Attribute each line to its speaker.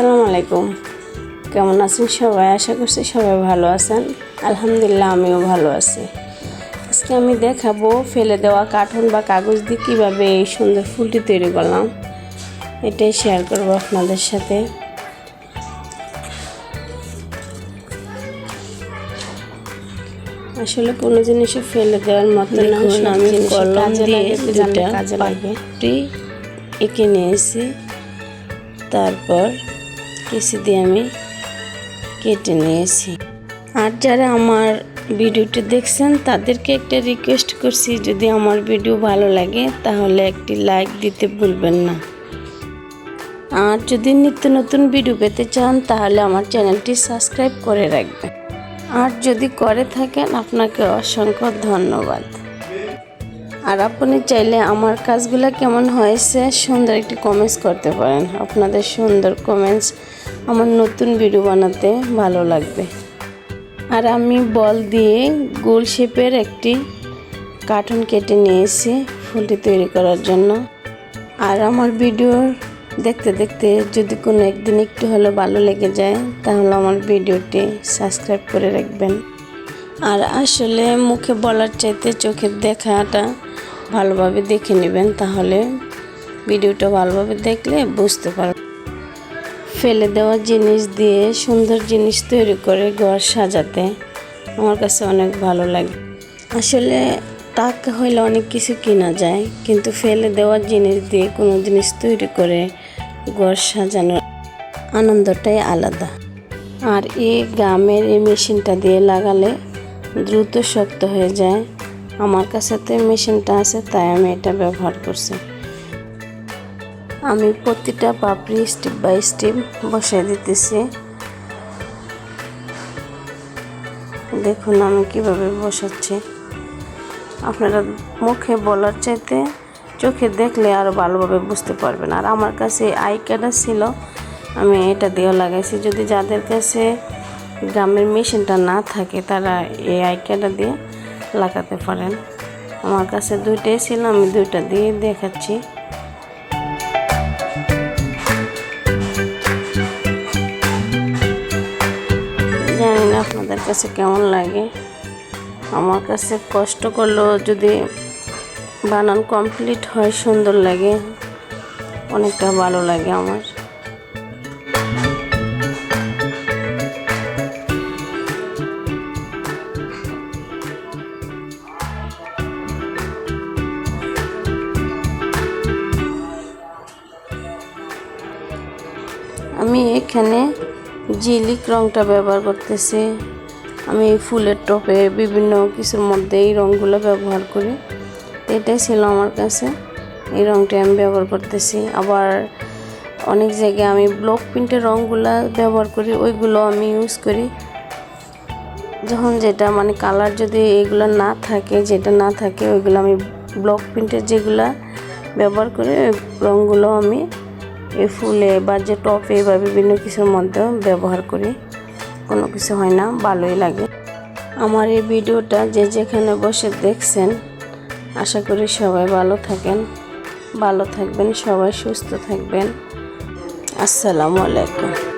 Speaker 1: আসসালামু আলাইকুম। কেমন আছেন সবাই? আশা করছি সবাই ভালো আছেন। আলহামদুলিল্লাহ আমিও ভালো আছি। আজকে আমি দেখাবো ফেলে দেওয়া কার্টুন বা কাগজ দিয়ে কীভাবে এই সুন্দর ফুলটি তৈরি করলাম। এটাই শেয়ার করব আপনাদের সাথে। আসলে কোনো জিনিসে ফেলে দেওয়ার মতো না
Speaker 2: আমি কলম
Speaker 1: কাজে
Speaker 2: দিয়ে
Speaker 1: লাগে তো জানলে
Speaker 2: দুটা
Speaker 1: কাজে লাগে। এঁকে নিয়েছি। তারপর কেসি দিয়ে আমি কেটে নিয়েছি। আর যারা আমার ভিডিওটি দেখছেন, তাদেরকে একটা রিকোয়েস্ট করছি, যদি আমার ভিডিও ভালো লাগে, তাহলে একটি লাইক দিতে ভুলবেন না। আর যদি নিত্য নতুন ভিডিও পেতে চান, তাহলে আমার চ্যানেলটি সাবস্ক্রাইব করে রাখবেন। আর যদি করে থাকেন, আপনাকে অসংখ্য ধন্যবাদ। আর আপনি চাইলে আমার কাজগুলো কেমন হয়েছে সুন্দর একটি কমেন্টস করতে পারেন। আপনাদের সুন্দর কমেন্টস আমার নতুন ভিডিও বানাতে ভালো লাগবে। আর আমি বল দিয়ে গোল শেপের একটি কার্টুন কেটে নিয়েছি ফুলটি তৈরি করার জন্য। আর আমার ভিডিও দেখতে দেখতে যদি কোনো একদিন একটু হলেও ভালো লেগে যায়, তাহলে আমার ভিডিওটি সাবস্ক্রাইব করে রাখবেন। আর আসলে মুখে বলার চাইতে চোখের দেখাটা ভালোভাবে দেখে নেবেন, তাহলে ভিডিওটা ভালোভাবে দেখলে বুঝতে পারবেন। ফেলে দেওয়া জিনিস দিয়ে সুন্দর জিনিস তৈরি করে ঘর সাজাতে আমার কাছে অনেক ভালো লাগে। আসলে টাকা হইলে অনেক কিছু কেনা যায়, কিন্তু ফেলে দেওয়া জিনিস দিয়ে কোনো জিনিস তৈরি করে ঘর সাজানোর আনন্দটাই আলাদা। আর এই গ্রামের এই মেশিনটা দিয়ে লাগালে দ্রুত শক্ত হয়ে যায়। আমার কাছে তো মেশিনটা আছে, তাই আমি এটা ব্যবহার করছি। আমি প্রতিটা পাপড়ি স্টেপ বাই স্টেপ বসাই দিতেছি। দেখুন আমি কীভাবে বসাচ্ছি। আপনারা মুখে বলার চাইতে চোখে দেখলে আরও ভালোভাবে বুঝতে পারবেন। আর আমার কাছে আই ক্যাডা ছিল, আমি এটা দিয়েও লাগাইছি। যদি যাদের কাছে গ্রামের মেশিনটা না থাকে, তারা এই আই ক্যাডা দিয়ে লাগাতে পারেন। আমার কাছে দুইটাই ছিল, আমি দুইটা দিয়ে দেখাচ্ছি। জানি না আপনাদের কাছে কেমন লাগে। আমার কাছে কষ্ট করলেও যদি বানান কমপ্লিট হয়, সুন্দর লাগে। অনেকটা ভালো লাগে আমার। আমি এখানে জিলিক রংটা ব্যবহার করতেছি। আমি ফুলের টপে বিভিন্ন কিছুর মধ্যে এই রঙগুলো ব্যবহার করি। এটাই ছিল আমার কাছে। এই রঙটা আমি ব্যবহার করতেছি। আবার অনেক জায়গায় আমি ব্লক প্রিন্টের রঙগুলো ব্যবহার করি, ওইগুলো আমি ইউজ করি। যখন যেটা মানে কালার যদি এগুলো না থাকে, যেটা না থাকে, ওইগুলো আমি ব্লক প্রিন্টের যেগুলো ব্যবহার করি, ওই রঙগুলো আমি এই ফুলে বা যে টপে বা বিভিন্ন কিছুর মধ্যে ব্যবহার করি। কোনো কিছু হয় না, ভালোই লাগে। আমার এই ভিডিওটা যে যেখানে বসে দেখছেন, আশা করি সবাই ভালো থাকেন। ভালো থাকবেন, সবাই সুস্থ থাকবেন। আসসালামু আলাইকুম।